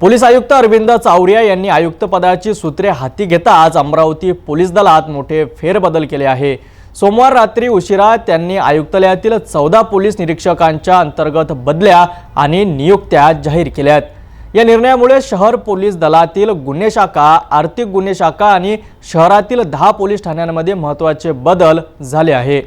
Police आयुक्त अरविंद चावरिया यांनी आयुक्तपदाची सूत्रे हाती घेता आज अमरावती पोलीस दलात मोठे फेरबदल केले आहे. सोमवार रात्री उशिरा त्यांनी आयुक्तालयातील चौदा पोलीस निरीक्षकांच्या अंतर्गत बदल्या आणि नियुक्त्या जाहीर केल्यात. या निर्णयामुळे शहर पोलीस दलातील गुन्हे शाखा आर्थिक गुन्हे शाखा आणि शहरातील दहा पोलीस ठाण्यांमध्ये महत्त्वाचे बदल झाले आहे.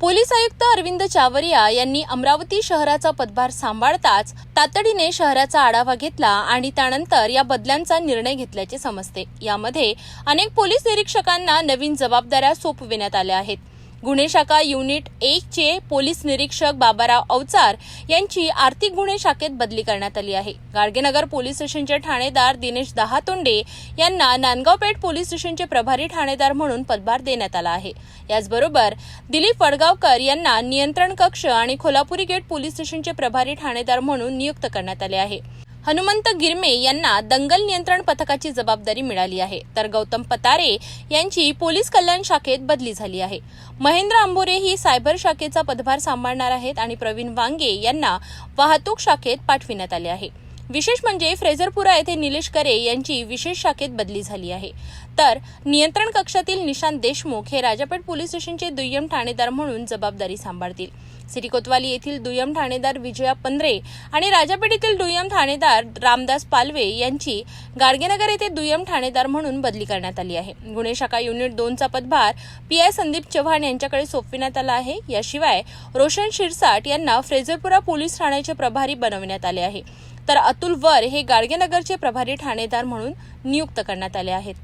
पोलीस आयुक्त अरविंद चावरिया यांनी अमरावती शहराचा पदभार सांभाळताच तातडीने शहराचा आढावा घेतला आणि त्यानंतर या बदल्यांचा निर्णय घेतल्याचे समजते. यामध्ये अनेक पोलीस निरीक्षकांना नवीन जबाबदाऱ्या सोपविण्यात आल्या आहेत. गुन्हे शाखा युनिट एक चे पोलीस निरीक्षक बाबाराव अवचार यांची आर्थिक गुन्हे शाखेत बदली करण्यात आली आहे. गाडगेनगर पोलीस स्टेशनचे ठाणेदार दिनेश दहातोंडे यांना नांदगाव पेठ पोलीस स्टेशनचे प्रभारी ठाणेदार म्हणून पदभार देण्यात आला आहे. याचबरोबर दिलीप वडगावकर यांना नियंत्रण कक्ष आणि खोलापुरी गेट पोलीस स्टेशनचे प्रभारी ठाणेदार म्हणून नियुक्त करण्यात आले आहे. हनुमंत गिरमे यांना दंगल नियंत्रण पथकाची जबाबदारी मिळाली आहे. तर गौतम पतारे यांची पोलीस कल्याण शाखेत बदली झाली आहे. महेंद्र आंबोरे ही सायबर शाखेचा पदभार सांभाळणार आहेत आणि प्रवीण वांगे यांना वाहतूक शाखेत पाठविण्यात आले आहे. विशेष म्हणजे फ्रेझरपुरा येथे निलेश करे यांची विशेष शाखेत बदली झाली आहे. तर नियंत्रण कक्षातील निशांत देशमुख हे राजापेठ पोलीस स्टेशनचे दुय्यम ठाणेदार म्हणून जबाबदारी सांभाळतील. सिटी कोतवाली येथील दुय्यम ठाणेदार विजया पंधरे आणि राजापेठ येथील दुय्यम ठाणेदार रामदास पालवे यांची गाडगेनगर येथे दुय्यम ठाणेदार म्हणून बदली करण्यात आली आहे. गुन्हे शाखा युनिट दोनचा पदभार पी आय संदीप चव्हाण यांच्याकडे सोपविण्यात आला आहे. याशिवाय रोशन शिरसाट यांना फ्रेझरपुरा पोलीस ठाण्याचे प्रभारी बनवण्यात आले आहे. तर अतुल वर हे गाडगेनगरचे प्रभारी ठाणेदार म्हणून नियुक्त करण्यात आले आहेत.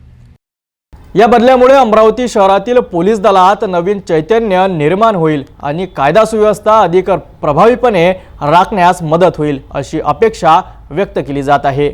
या बदल्यामुळे अमरावती शहरातील पोलीस दलात नवीन चैतन्य निर्माण होईल आणि कायदा सुव्यवस्था अधिक प्रभावीपणे राखण्यास मदत होईल अशी अपेक्षा व्यक्त केली जात आहे.